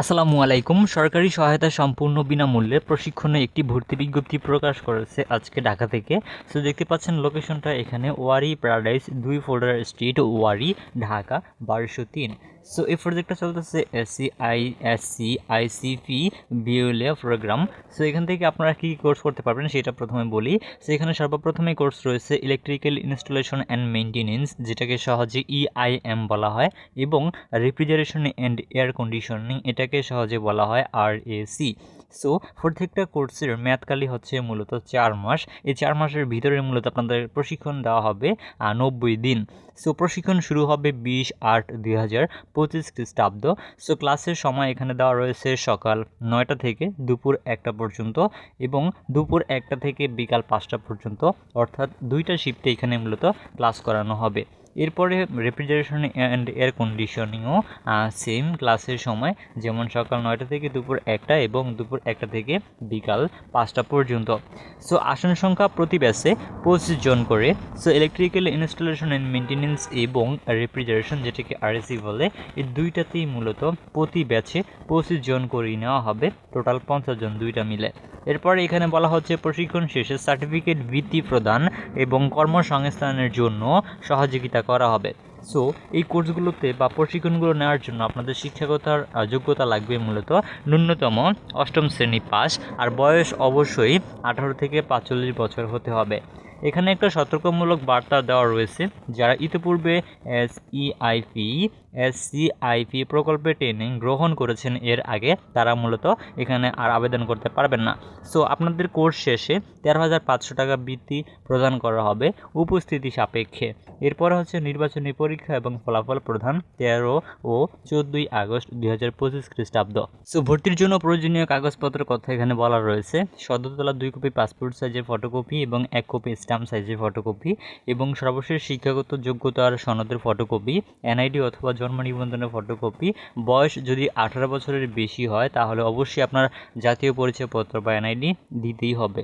আসসালামু আলাইকুম। সরকারি সহায়তা সম্পূর্ণ বিনামূল্যে প্রশিক্ষণে একটি ভর্তি বিজ্ঞপ্তি প্রকাশ করেছে আজকে ঢাকা থেকে। সো দেখতে পাচ্ছেন লোকেশনটা এখানে, ওয়ারি প্যারাডাইস, দুই ফোল্ডার স্ট্রিট, ওয়ারি, ঢাকা, বারোশো তিন। সো এই প্রজেক্টটা চলতেছে S C I S C, I C P বিউলিয়া program. So এখান থেকে আপনারা কী কোর্স করতে পারবেন সেটা প্রথমে বলি। সো এখানে সর্বপ্রথমে কোর্স রয়েছে ইলেকট্রিক্যাল ইনস্টলেশন অ্যান্ড মেনটেনেন্স যেটাকে সহজে ইআইএম বলা হয়, এবং রেফ্রিজারেশন অ্যান্ড এয়ার কন্ডিশনিং এটাকে সহজে বলা হয় আর এসি সো প্রত্যেকটা কোর্সের মেয়াদকালী হচ্ছে মূলত চার মাস। এই চার মাসের ভিতরে মূলত আপনাদের প্রশিক্ষণ দেওয়া হবে নব্বই দিন। সো প্রশিক্ষণ শুরু হবে বিশ আট দুই হাজার পঁচিশ খ্রিস্টাব্দ। সো ক্লাসের সময় এখানে দেওয়া রয়েছে সকাল নয়টা থেকে দুপুর একটা পর্যন্ত এবং দুপুর একটা থেকে বিকাল পাঁচটা পর্যন্ত। অর্থাৎ দুইটা শিফটে এখানে মূলত ক্লাস করানো হবে। এরপরে রেফ্রিজারেশন অ্যান্ড এয়ার কন্ডিশনিংও সেম ক্লাসের সময়, যেমন সকাল নয়টা থেকে দুপুর একটা এবং দুপুর একটা থেকে বিকাল পাঁচটা পর্যন্ত। সো আসন সংখ্যা প্রতি ব্যাচে পঁচিশ জন করে। So electrical installation and maintenance এবং রেফ্রিজারেশন যেটাকে আরএসি বলে, এই দুইটাতেই মূলত প্রতি ব্যাচে পঁচিশ জন করেই নেওয়া হবে। টোটাল পঞ্চাশ জন, দুইটা মিলে। এরপরে এখানে বলা হচ্ছে প্রশিক্ষণ শেষে সার্টিফিকেট বৃত্তি প্রদান এবং কর্মসংস্থানের জন্য সহযোগিতা করা হবে। সো এই কোর্সগুলোতে বা প্রশিক্ষণগুলো নেওয়ার জন্য আপনাদের শিক্ষাগতার যোগ্যতা লাগবে মূলত ন্যূনতম অষ্টম শ্রেণি পাস আর বয়স অবশ্যই আঠারো থেকে পাঁচচল্লিশ বছর হতে হবে। এখানে একটা সতর্কমূলক বার্তা দেওয়া রয়েছে যারা ইতিপূর্বে S E I P S C I P প্রকল্পে ট্রেনিং গ্রহণ করেছেন। এর আগে তারা মূলত এখানে আর আবেদন করতে পারবেন না। সো আপনাদের কোর্স শেষে তেরো হাজার পাঁচশো টাকা বৃত্তি প্রদান করা হবে উপস্থিতি সাপেক্ষে। এরপর হচ্ছে নির্বাচনী পরীক্ষা এবং ফলাফল প্রদান তেরো ও চোদ্দোই আগস্ট দুই হাজার পঁচিশ খ্রিস্টাব্দ। সো ভর্তির জন্য প্রয়োজনীয় কাগজপত্রের কথা এখানে বলা রয়েছে। সদরতলা দুই কপি পাসপোর্ট সাইজের ফটোকপি এবং এক কপি স্ট্যাম্প সাইজের ফটোকপি এবং সর্বশেষ শিক্ষাগত যোগ্যতার সনদের ফটোকপি, এনআইডি অথবা জন্ম নিবন্ধনের ফটোকপি বয়স যদি আঠারো বছরের বেশি হয়, তাহলে অবশ্যই আপনার জাতীয় পরিচয়পত্র বা এনআইডি দিতেই হবে।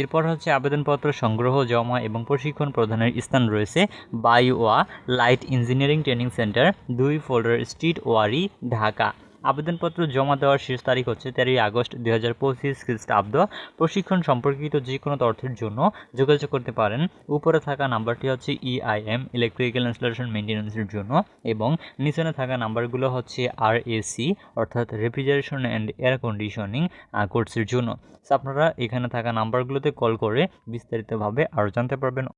এরপর হচ্ছে আবেদনপত্র সংগ্রহ, জমা এবং প্রশিক্ষণ প্রদানের স্থান রয়েছে বায়োয়া লাইট ইঞ্জিনিয়ারিং ট্রেনিং সেন্টার দুই ফোল্ডার স্ট্রিট ওয়ারি ঢাকা। আবেদনপত্র জমা দেওয়ার শেষ তারিখ হচ্ছে তেরোই আগস্ট দুই হাজার পঁচিশ খ্রিস্টাব্দ প্রশিক্ষণ সম্পর্কিত যে কোনো তথ্যের জন্য যোগাযোগ করতে পারেন। উপরে থাকা নাম্বারটি হচ্ছে ইআইএম ইলেকট্রিক্যাল ইনস্টলেশন মেনটেন্যান্সের জন্য, এবং নিচনে থাকা নাম্বারগুলো হচ্ছে আর এসি অর্থাৎ রেফ্রিজারেশন অ্যান্ড এয়ার কন্ডিশনিং কোর্সের জন্য। আপনারা এখানে থাকা নাম্বারগুলোতে কল করে বিস্তারিতভাবে আরও জানতে পারবেন।